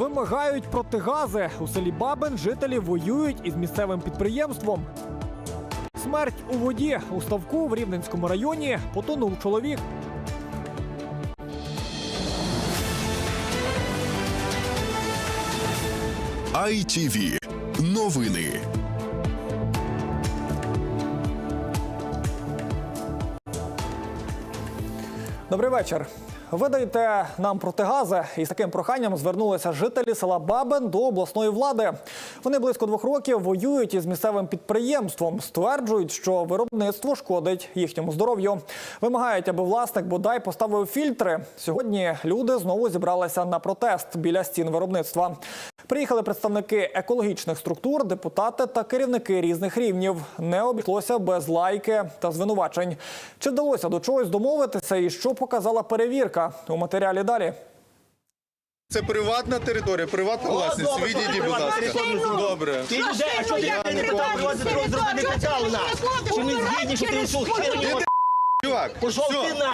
вимагають протигази. У селі Бабин жителі воюють із місцевим підприємством. Смерть у воді у ставку в Рівненському районі потонув чоловік. ITV. Новини. Добрий вечір. Видайте нам протигази. з таким проханням звернулися жителі села Бабин до обласної влади. Вони близько двох років воюють із місцевим підприємством. Стверджують, що виробництво шкодить їхньому здоров'ю. Вимагають, аби власник бодай поставив фільтри. Сьогодні люди знову зібралися на протест біля стін виробництва. Приїхали представники екологічних структур, депутати та керівники різних рівнів. Не обійшлося без лайки та звинувачень. Чи вдалося до чогось домовитися і що показала перевірка у матеріалі далі? Це приватна територія, приватна власність. добре, Відійдіть, будь ласка. територія? Добре. Ти людей, а що ти я не питав приватний трон зробити качали нас? Чи ми згідні, що ти йшов херні? Чувак, Пішов все. ти на...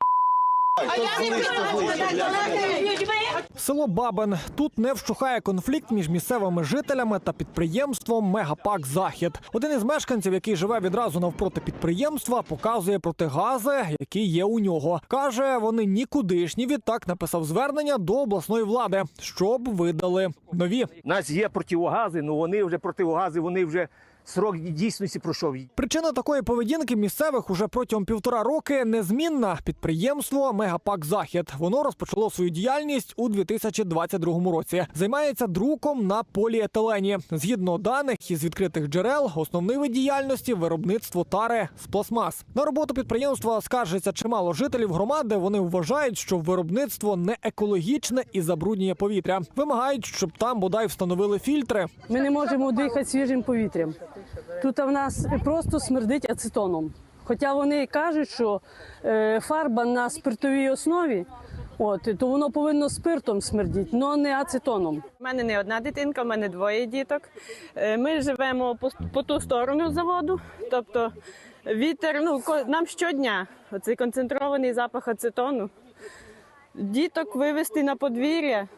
Село Бабин. Тут не вщухає конфлікт між місцевими жителями та підприємством Мегапак Захід. Один із мешканців, який живе відразу навпроти підприємства, показує протигази, які є у нього. каже, вони нікудишні. Відтак написав звернення до обласної влади, щоб видали нові. У нас є противогази, ну вони вже противогази, вони вже срок дійсності пройшов. Причина такої поведінки місцевих уже протягом півтора роки незмінна. Підприємство Мегапак Захід. Воно розпочало свою діяльність у 2022 році. Займається друком на поліетилені. Згідно даних із відкритих джерел, основний вид діяльності виробництво тари з пластмас. На роботу підприємства скаржиться чимало жителів громади. Вони вважають, що виробництво не екологічне і забруднює повітря. Вимагають, щоб там бодай встановили фільтри. Ми не можемо дихати свіжим повітрям. Тут в нас просто смердить ацетоном. Хоча вони кажуть, що е, фарба на спиртовій основі, от, то воно повинно спиртом смердіти, але не ацетоном. У мене не одна дитинка, у мене двоє діток. Е, Ми живемо по, по ту сторону заводу, тобто вітер, ну нам щодня оцей концентрований запах ацетону. Діток вивезти на подвір'я,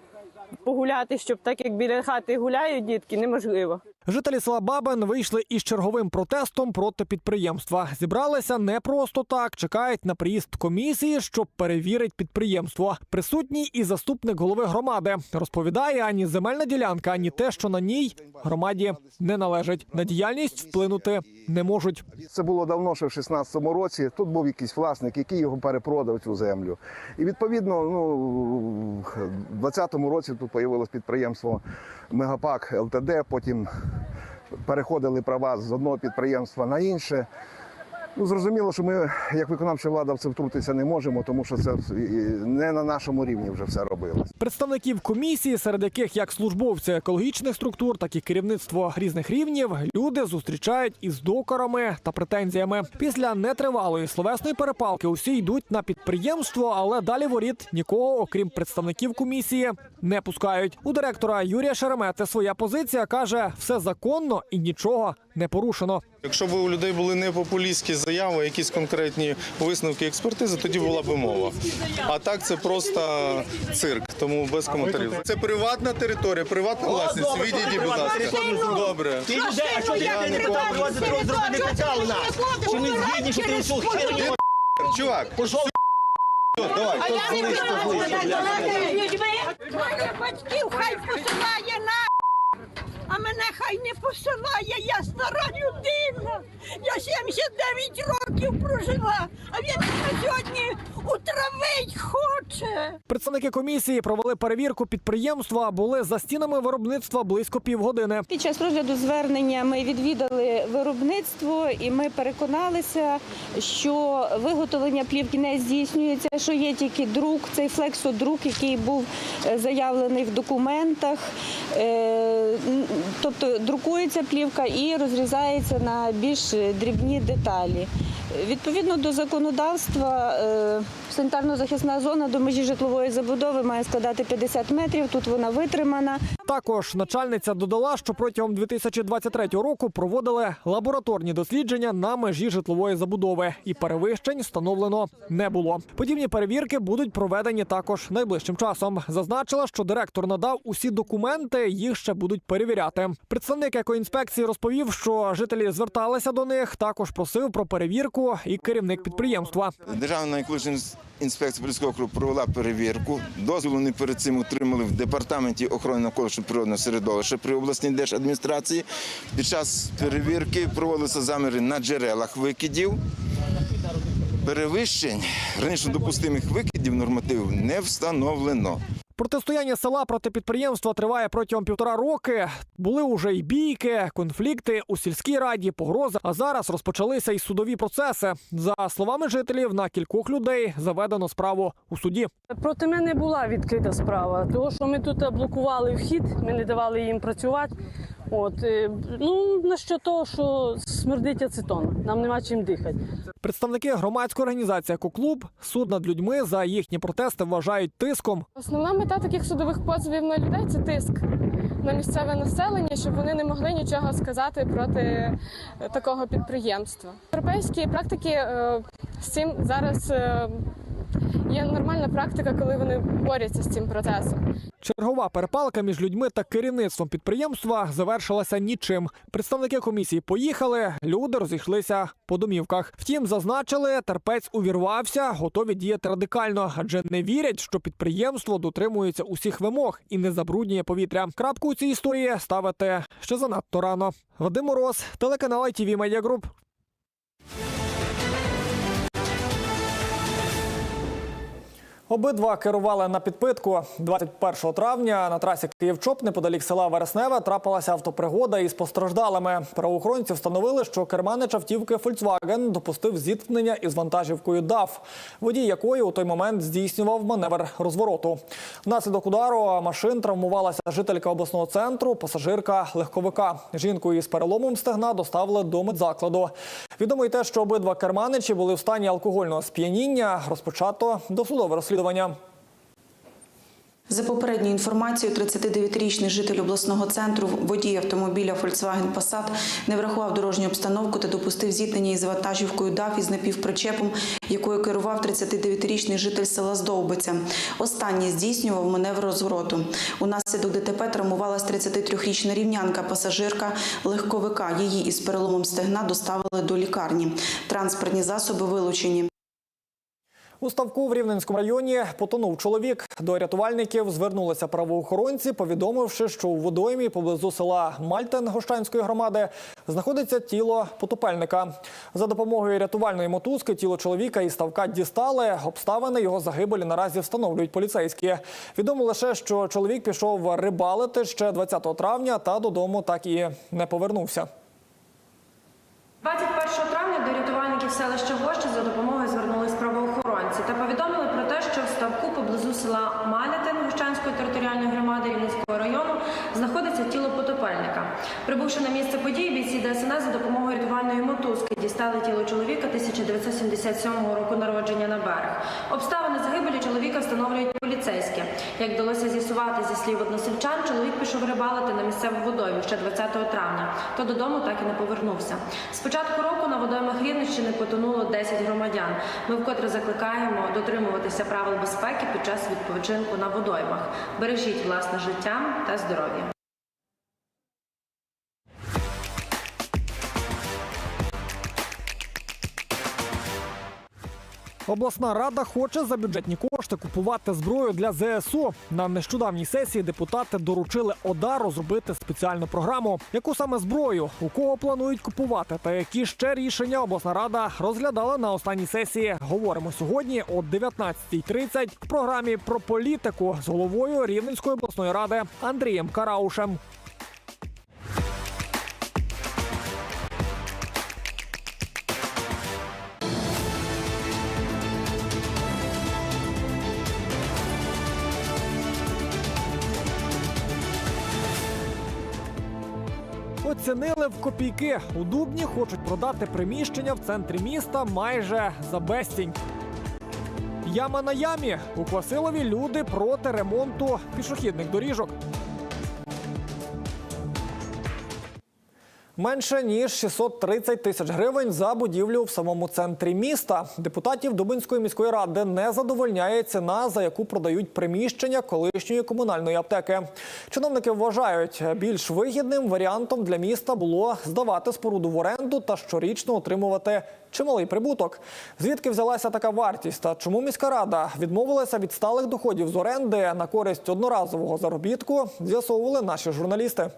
погуляти, щоб так як біля хати гуляють дітки, неможливо. Жителі села Бабин вийшли із черговим протестом проти підприємства. Зібралися не просто так, чекають на приїзд комісії, щоб перевірить підприємство. Присутній і заступник голови громади розповідає, ані земельна ділянка, ані те, що на ній громаді не належить. На діяльність вплинути не можуть. Це було давно, ще в 16-му році. Тут був якийсь власник, який його перепродав цю землю. І відповідно, ну в 20-му році тут з'явилось підприємство Мегапак ЛТД. Потім переходили права з одного підприємства на інше. Ну, зрозуміло, що ми, як виконавча влада, в це втрутитися не можемо, тому що це не на нашому рівні вже все робилось. Представників комісії, серед яких як службовці екологічних структур, так і керівництво різних рівнів, люди зустрічають із докорами та претензіями. Після нетривалої словесної перепалки усі йдуть на підприємство, але далі воріт нікого, окрім представників комісії, не пускають. У директора Юрія Шеремети своя позиція каже: все законно і нічого не порушено. Якщо б у людей були не популістські заяви, якісь конкретні висновки експертизи, тоді була б мова. А так це просто цирк, тому без коментарів. Це приватна територія, приватна власність. Відійдіть, будь ласка. Добре. Ти людей, а що ти як не питав приватний трон зробити качали нас? Чи ми згідні, що ти йшов? Чувак, Пішов давай. Батьків хай посилає на а мене хай не посилає, я стара людина. Я 79 років прожила, а він мене сьогодні утравить хоче. Представники комісії провели перевірку підприємства, були за стінами виробництва близько півгодини. Під час розгляду звернення ми відвідали виробництво і ми переконалися, що виготовлення плівки не здійснюється, що є тільки друк, цей флексодрук, який був е, заявлений в документах. Тобто друкується плівка і розрізається на більш дрібні деталі. Відповідно до законодавства, е, санітарно-захисна зона до межі житлової забудови має складати 50 метрів. Тут вона витримана. Також начальниця додала, що протягом 2023 року проводили лабораторні дослідження на межі житлової забудови, і перевищень встановлено не було. Подібні перевірки будуть проведені також найближчим часом. Зазначила, що директор надав усі документи, їх ще будуть перевіряти. Представник екоінспекції розповів, що жителі зверталися до них. Також просив про перевірку і керівник підприємства. Державна екологічна інспекція Поліського округу провела перевірку. Дозвіл вони перед цим отримали в департаменті охорони навколишнього природного середовища при обласній держадміністрації. Під час перевірки проводилися заміри на джерелах викидів. Перевищень раніше допустимих викидів нормативів не встановлено. Протистояння села проти підприємства триває протягом півтора роки. Були уже й бійки, конфлікти у сільській раді, погрози. А зараз розпочалися й судові процеси. За словами жителів, на кількох людей заведено справу у суді. Проти мене була відкрита справа, тому що ми тут блокували вхід, ми не давали їм працювати. От е, ну на що того, що смердить ацетон, нам нема чим дихати. Представники громадської організації «Екоклуб» суд над людьми за їхні протести вважають тиском. Основна мета таких судових позовів на людей це тиск на місцеве населення, щоб вони не могли нічого сказати проти е, такого підприємства. Європейські практики е, з цим зараз є нормальна практика, коли вони борються з цим процесом. Чергова перепалка між людьми та керівництвом підприємства завершилася нічим. Представники комісії поїхали, люди розійшлися по домівках. Втім, зазначили, терпець увірвався, готові діяти радикально, адже не вірять, що підприємство дотримується усіх вимог і не забруднює повітря. Крапку у цій історії ставити ще занадто рано. Вадим Мороз, телеканал ITV Media Group. Обидва керували на підпитку 21 травня на трасі Київ-Чоп неподалік села Вересневе трапилася автопригода із постраждалими. Правоохоронці встановили, що керманич автівки Volkswagen допустив зіткнення із вантажівкою ДАФ, водій якої у той момент здійснював маневр розвороту. Внаслідок удару машин травмувалася жителька обласного центру, пасажирка легковика. Жінку із переломом стегна доставили до медзакладу. Відомо й те, що обидва керманичі були в стані алкогольного сп'яніння. Розпочато досудове розслідування. За попередньою інформацією, 39-річний житель обласного центру, водій автомобіля Volkswagen Passat, не врахував дорожню обстановку та допустив зіткнення із вантажівкою ДАФ із напівпричепом, якою керував 39-річний житель села Здовбиця. Останній здійснював маневр розвороту. Унаслідок ДТП травмувалась 33-річна рівнянка, пасажирка легковика. Її із переломом стегна доставили до лікарні. Транспортні засоби вилучені. У ставку в Рівненському районі потонув чоловік. До рятувальників звернулися правоохоронці, повідомивши, що у водоймі поблизу села Мальтен Гощанської громади знаходиться тіло потопельника. За допомогою рятувальної мотузки тіло чоловіка із ставка дістали. Обставини його загибелі наразі встановлюють поліцейські. Відомо лише, що чоловік пішов рибалити ще 20 травня та додому так і не повернувся. 21 травня до рятувальників селища Гоща правоохоронці та повідомили про те, що в ставку поблизу села Малятин Гущанської територіальної громади Рівненського району знаходиться тіло потопельника. Прибувши на місце події, бійці ДСНС за допомогою рятувальної мотузки дістали тіло чоловіка 1977 року народження на берег. Обставини загибелі чоловіка встановлюють поліцейські. Як вдалося з'ясувати зі слів односельчан, чоловік пішов рибалити на місцеву водойму ще 20 травня, та додому так і не повернувся. З початку року на водоймах Рівненщини потонуло 10 громадян. Ми вкотре закликаємо дотримуватися правил безпеки під час відпочинку на водоймах. Бережіть власне життя та здоров'я. Обласна рада хоче за бюджетні кошти купувати зброю для ЗСУ. На нещодавній сесії депутати доручили ОДА розробити спеціальну програму. Яку саме зброю, у кого планують купувати, та які ще рішення обласна рада розглядала на останній сесії. Говоримо сьогодні о 19.30 в програмі про політику з головою Рівненської обласної ради Андрієм Караушем. Оцінили в копійки. У Дубні хочуть продати приміщення в центрі міста майже за безцінь. Яма на ямі. У Квасилові люди проти ремонту пішохідних доріжок. Менше ніж 630 тисяч гривень за будівлю в самому центрі міста. Депутатів Дубинської міської ради не задовольняє ціна, за яку продають приміщення колишньої комунальної аптеки. Чиновники вважають, більш вигідним варіантом для міста було здавати споруду в оренду та щорічно отримувати чималий прибуток. Звідки взялася така вартість та чому міська рада відмовилася від сталих доходів з оренди на користь одноразового заробітку, з'ясовували наші журналісти.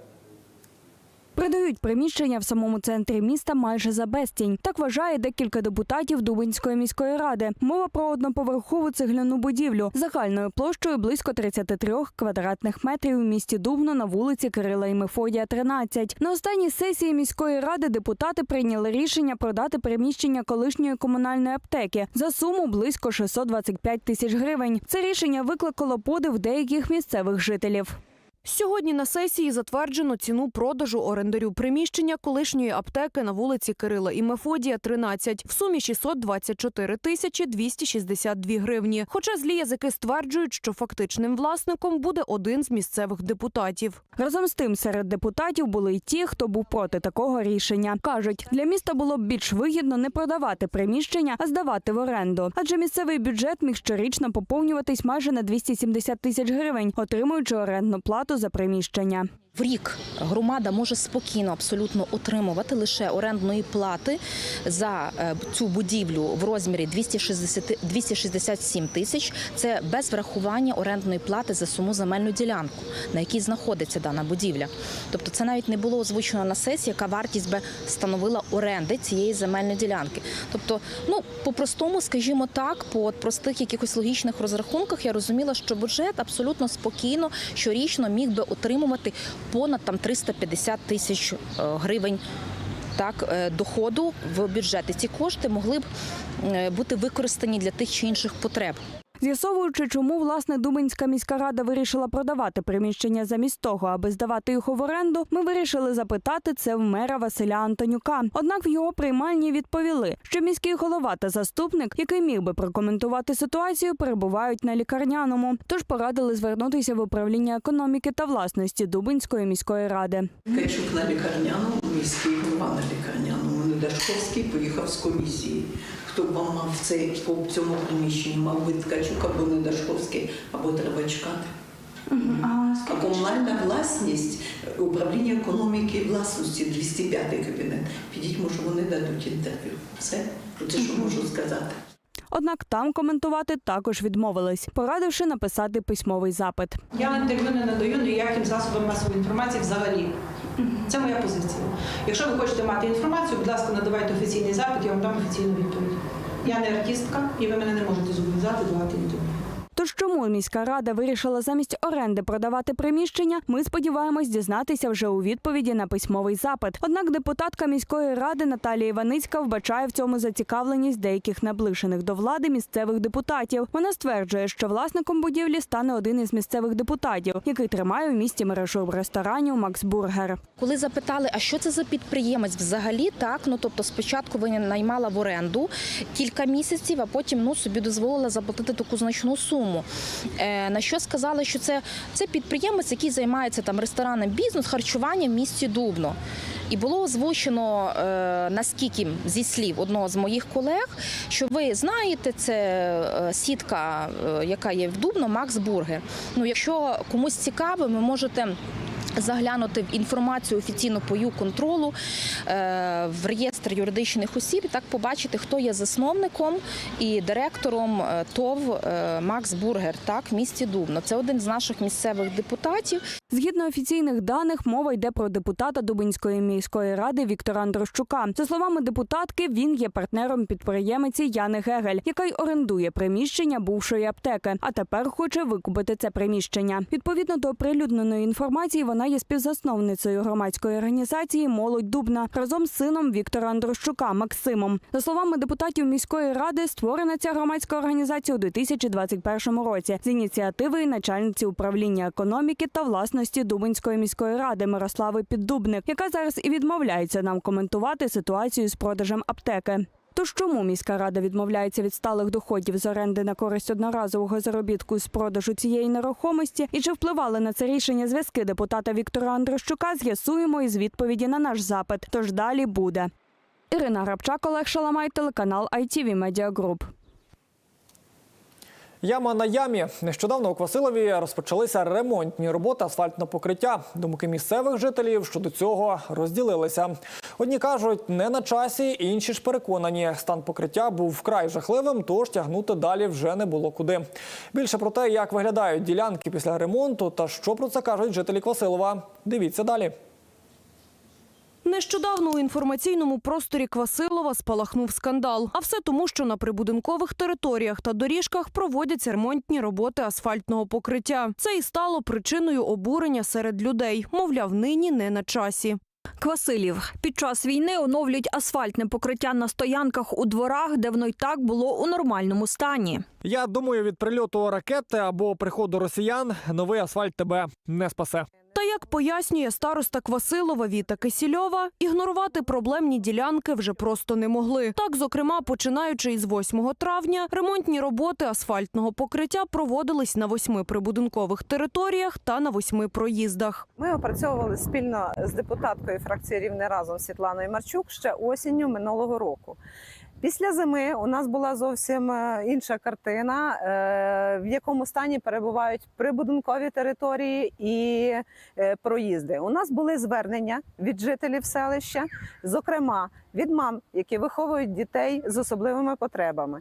Продають приміщення в самому центрі міста майже за безцінь. Так вважає декілька депутатів Дубинської міської ради. Мова про одноповерхову цегляну будівлю загальною площею близько 33 квадратних метрів у місті Дубно на вулиці Кирила і Мефодія, 13. На останній сесії міської ради депутати прийняли рішення продати приміщення колишньої комунальної аптеки за суму близько 625 тисяч гривень. Це рішення викликало подив деяких місцевих жителів. Сьогодні на сесії затверджено ціну продажу орендарю приміщення колишньої аптеки на вулиці Кирила і Мефодія, 13, в сумі 624 тисячі 262 гривні. Хоча злі язики стверджують, що фактичним власником буде один з місцевих депутатів. Разом з тим, серед депутатів були й ті, хто був проти такого рішення. кажуть, для міста було б більш вигідно не продавати приміщення, а здавати в оренду. Адже місцевий бюджет міг щорічно поповнюватись майже на 270 тисяч гривень, отримуючи орендну плату за приміщення. В рік громада може спокійно абсолютно отримувати лише орендної плати за е, цю будівлю в розмірі 260, 267 тисяч. Це без врахування орендної плати за саму земельну ділянку, на якій знаходиться дана будівля. Тобто це навіть не було озвучено на сесії, яка вартість би становила оренди цієї земельної ділянки. Тобто, ну по-простому, скажімо так, по простих якихось логічних розрахунках я розуміла, що бюджет абсолютно спокійно щорічно міг би отримувати понад там 350 тисяч е, гривень так е, доходу в бюджет. Ці кошти могли б е, бути використані для тих чи інших потреб. З'ясовуючи, чому власне Дубинська міська рада вирішила продавати приміщення замість того, аби здавати їх в оренду, ми вирішили запитати це в мера Василя Антонюка. Однак в його приймальні відповіли, що міський голова та заступник, який міг би прокоментувати ситуацію, перебувають на лікарняному. Тож порадили звернутися в управління економіки та власності Дубинської міської ради. Ткачук на лікарняному, міський голова на лікарняному. Недашковський поїхав з комісії. Хто б вам мав цей по цьому приміщенню, мав би Ткачук або Недашковський, або треба чекати. А комунальна власність управління економіки і власності 205 кабінет. Підіть, може, вони дадуть інтерв'ю. Все, це що можу сказати. Однак там коментувати також відмовились, порадивши написати письмовий запит. Я інтерв'ю не надаю ніяким засобам масової інформації взагалі. Це моя позиція. Якщо ви хочете мати інформацію, будь ласка, надавайте офіційний запит, я вам дам офіційну відповідь. Я не артистка, і ви мене не можете зобов'язати давати інтерв'ю. Тож чому міська рада вирішила замість оренди продавати приміщення? Ми сподіваємось дізнатися вже у відповіді на письмовий запит. Однак депутатка міської ради Наталія Іваницька вбачає в цьому зацікавленість деяких наближених до влади місцевих депутатів. Вона стверджує, що власником будівлі стане один із місцевих депутатів, який тримає у місті мережу ресторанів Макс Бургер. Коли запитали, а що це за підприємець взагалі, так ну тобто спочатку ви наймала в оренду кілька місяців, а потім ну собі дозволила заплатити таку значну суму. Е, на що сказали, що це, це підприємець, який займається там ресторанним бізнес, харчуванням в місті Дубно. І було озвучено е, наскільки зі слів одного з моїх колег, що ви знаєте, це е, сітка, яка є в Дубно, Макс Бургер. Ну, якщо комусь цікаво, ви можете. Заглянути в інформацію офіційно по ЮКонтролу е, в реєстр юридичних осіб, так побачити, хто є засновником і директором е, ТОВ е, Макс Бургер, так в місті Дубно. Це один з наших місцевих депутатів. Згідно офіційних даних, мова йде про депутата Дубинської міської ради Віктора Андрощука. За словами депутатки, він є партнером підприємиці Яни Гегель, яка й орендує приміщення бувшої аптеки, а тепер хоче викупити це приміщення. Відповідно до оприлюдненої інформації, вона є співзасновницею громадської організації Молодь Дубна разом з сином Віктора Андрощука Максимом. За словами депутатів міської ради, створена ця громадська організація у 2021 році з ініціативи начальниці управління економіки та власності Дубинської міської ради Мирослави Піддубник, яка зараз і відмовляється нам коментувати ситуацію з продажем аптеки. Тож чому міська рада відмовляється від сталих доходів з оренди на користь одноразового заробітку з продажу цієї нерухомості і чи впливали на це рішення зв'язки депутата Віктора Андрощука, з'ясуємо із відповіді на наш запит. Тож далі буде. Ірина Грабчак, Олег Шаламай, телеканал ITV Media Group. Яма на ямі. Нещодавно у Квасилові розпочалися ремонтні роботи асфальтного покриття. Думки місцевих жителів щодо цього розділилися. Одні кажуть, не на часі, інші ж переконані, стан покриття був вкрай жахливим, тож тягнути далі вже не було куди. Більше про те, як виглядають ділянки після ремонту та що про це кажуть жителі Квасилова. Дивіться далі. Нещодавно у інформаційному просторі Квасилова спалахнув скандал. А все тому, що на прибудинкових територіях та доріжках проводяться ремонтні роботи асфальтного покриття. Це і стало причиною обурення серед людей. Мовляв, нині не на часі. Квасилів під час війни оновлюють асфальтне покриття на стоянках у дворах, де воно й так було у нормальному стані. Я думаю, від прильоту ракети або приходу росіян новий асфальт тебе не спасе. Та як пояснює староста Квасилова Віта Кисільова, ігнорувати проблемні ділянки вже просто не могли. Так, зокрема, починаючи із 8 травня, ремонтні роботи асфальтного покриття проводились на восьми прибудинкових територіях та на восьми проїздах. Ми опрацьовували спільно з депутаткою фракції Рівне разом Світланою Марчук ще осінню минулого року. Після зими у нас була зовсім е, інша картина, е, в якому стані перебувають прибудинкові території і е, проїзди. У нас були звернення від жителів селища, зокрема від мам, які виховують дітей з особливими потребами,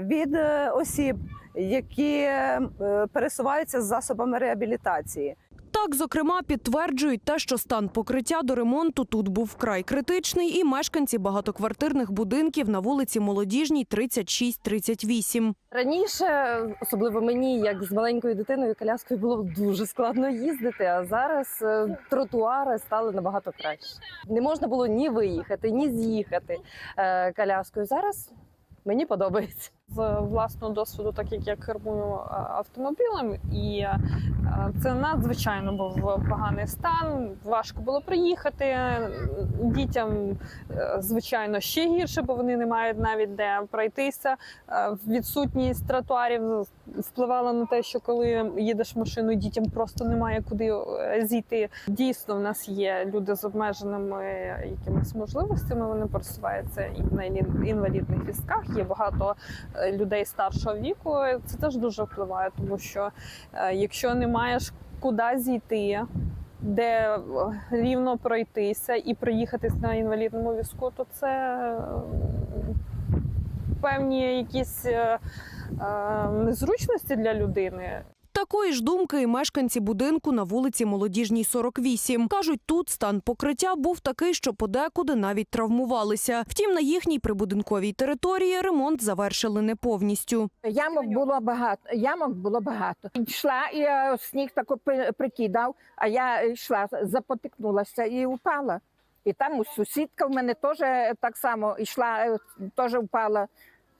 від осіб, які пересуваються з засобами реабілітації. Так, зокрема, підтверджують те, що стан покриття до ремонту тут був вкрай критичний, і мешканці багатоквартирних будинків на вулиці Молодіжній 36-38. Раніше, особливо мені, як з маленькою дитиною, коляскою було дуже складно їздити. А зараз е, тротуари стали набагато краще. Не можна було ні виїхати, ні з'їхати е, коляскою. Зараз мені подобається. З власного досвіду, так як я кермую е, автомобілем, і е, це надзвичайно був поганий стан. Важко було приїхати. Дітям, е, звичайно, ще гірше, бо вони не мають навіть де пройтися. Відсутність тротуарів впливала на те, що коли їдеш машиною, дітям просто немає куди зійти. Дійсно, в нас є люди з обмеженими якимись можливостями. Вони пересуваються і на інвалідних візках. Є багато людей старшого віку. Це теж дуже впливає, тому що е, якщо не маєш куди зійти, де е, рівно пройтися і проїхатись на інвалідному візку, то це певні якісь е, незручності для людини. Такої ж думки і мешканці будинку на вулиці Молодіжній 48. Кажуть, тут стан покриття був такий, що подекуди навіть травмувалися. Втім, на їхній прибудинковій території ремонт завершили не повністю. Ямок було багато. Ямок було багато. Йшла і е, сніг тако прикидав, а я йшла, запотикнулася і упала. І там сусідка в мене теж так само йшла, е, теж впала.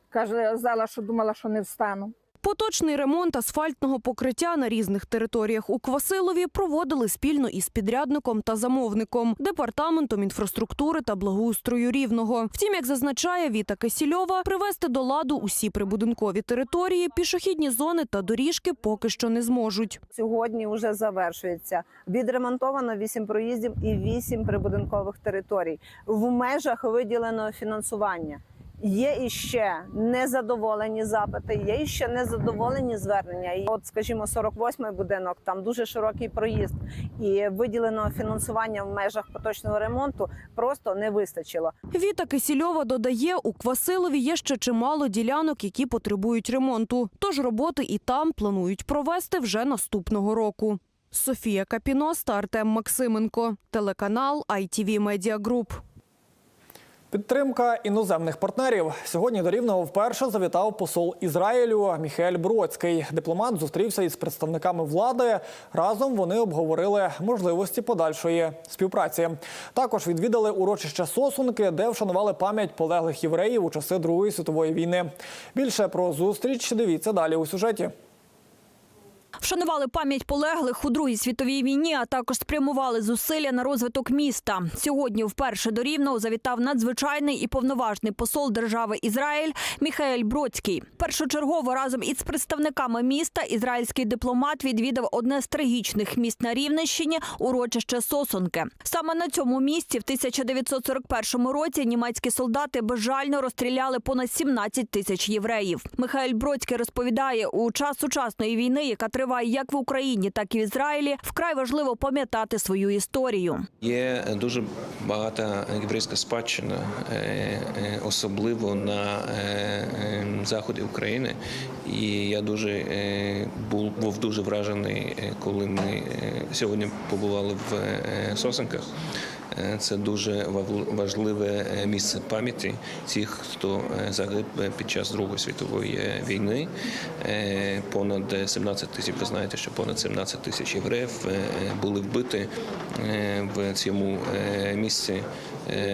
Казала, що думала, що не встану. Поточний ремонт асфальтного покриття на різних територіях у Квасилові проводили спільно із підрядником та замовником, департаментом інфраструктури та благоустрою рівного. Втім, як зазначає Віта Кисільова, привести до ладу усі прибудинкові території, пішохідні зони та доріжки поки що не зможуть. Сьогодні вже завершується. Відремонтовано 8 проїздів і 8 прибудинкових територій. В межах виділеного фінансування. Є іще незадоволені запити, є іще незадоволені звернення. І от, скажімо, 48-й будинок, там дуже широкий проїзд, і виділеного фінансування в межах поточного ремонту просто не вистачило. Віта Кисільова додає, у Квасилові є ще чимало ділянок, які потребують ремонту. Тож роботи і там планують провести вже наступного року. Софія Капіnos та Артем Максименко. Телеканал ITV Media Group. Підтримка іноземних партнерів сьогодні до Рівного вперше завітав посол Ізраїлю Міхель Бродський. Дипломат зустрівся із представниками влади. Разом вони обговорили можливості подальшої співпраці. Також відвідали урочище Сосунки, де вшанували пам'ять полеглих євреїв у часи Другої світової війни. Більше про зустріч дивіться далі у сюжеті. Вшанували пам'ять полеглих у Другій світовій війні, а також спрямували зусилля на розвиток міста. Сьогодні вперше до Рівного завітав надзвичайний і повноважний посол держави Ізраїль Міхаель Бродський. Першочергово разом із представниками міста ізраїльський дипломат відвідав одне з трагічних міст на Рівненщині – урочище Сосонке. Саме на цьому місці в 1941 році німецькі солдати безжально розстріляли понад 17 тисяч євреїв. Михайль Бродський розповідає, у час сучасної війни, яка триває як в Україні, так і в Ізраїлі, вкрай важливо пам'ятати свою історію. Є дуже багата єврейська спадщина, е, е, особливо на е, заході України. І я дуже був, дуже вражений, коли ми сьогодні побували в Сосенках. Е, Це дуже важливе е, місце пам'яті тих, хто е, загиб під час Другої світової війни. Понад 17 тисяч, ви знаєте, що понад 17 тисяч євреїв були вбиті в цьому місці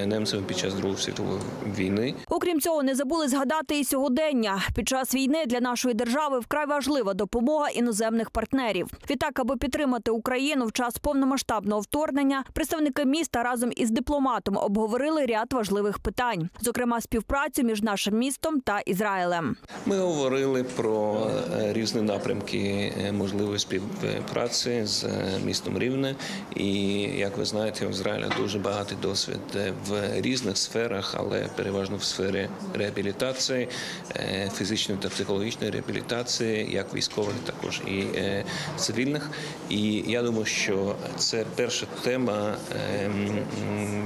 немцями під час Другої світової війни. Окрім цього, не забули згадати і сьогодення. Під час війни для нашої держави вкрай важлива допомога іноземних партнерів. Відтак, аби підтримати Україну в час повномасштабного вторгнення, представники міста разом із дипломатом обговорили ряд важливих питань, зокрема співпрацю між нашим містом та Ізраїлем. Ми говорили про е, різні напрямки е, можливої співпраці з е, містом Рівне. І як ви знаєте, у Ізраїля дуже багатий досвід е, в різних сферах, але переважно в сфері реабілітації, е, фізичної та психологічної реабілітації, як військових, також і е, цивільних. І я думаю, що це перша тема, е,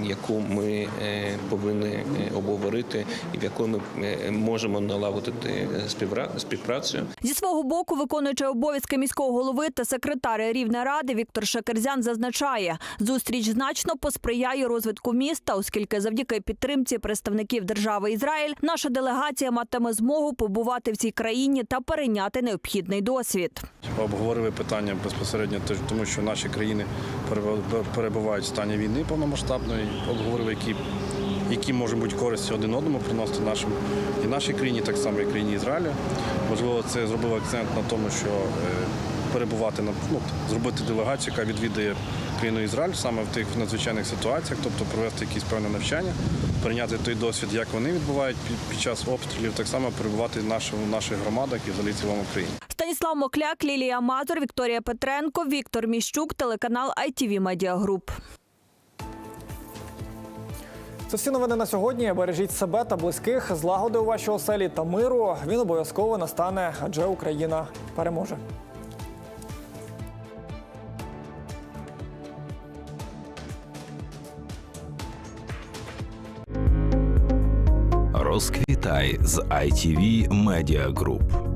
яку ми повинні обговорити, і в якої ми можемо налагодити співпрацю. Зі свого боку, виконуючи обов'язки міського голови та секретар Рівнеради Віктор Шекерзян зазначає, зустріч значно посприяє розвитку міста, оскільки завдяки підтримці представників держави Ізраїль наша делегація матиме змогу побувати в цій країні та перейняти необхідний досвід. обговорили питання безпосередньо, тому що наші країни перебу- перебувають в стані війни повномасштабної. Обговорили, які, які можуть бути користі один одному приносити нашим і нашій країні, так само і країні Ізраїля. Можливо, це зробив акцент на тому, що е, перебувати на ну, зробити делегацію, яка відвідає країну Ізраїль саме в тих надзвичайних ситуаціях, тобто провести якісь певне навчання, прийняти той досвід, як вони відбувають під, під час обстрілів, так само перебувати в наших, в наших громадах і взагалі цілому країні. Станіслав Мокляк, Лілія Мазур, Вікторія Петренко, Віктор Міщук, телеканал ITV Media Group. Це всі новини на сьогодні. Бережіть себе та близьких, злагоди у вашій оселі та миру. Він обов'язково настане, адже Україна переможе. Розквітай з ITV Media Group.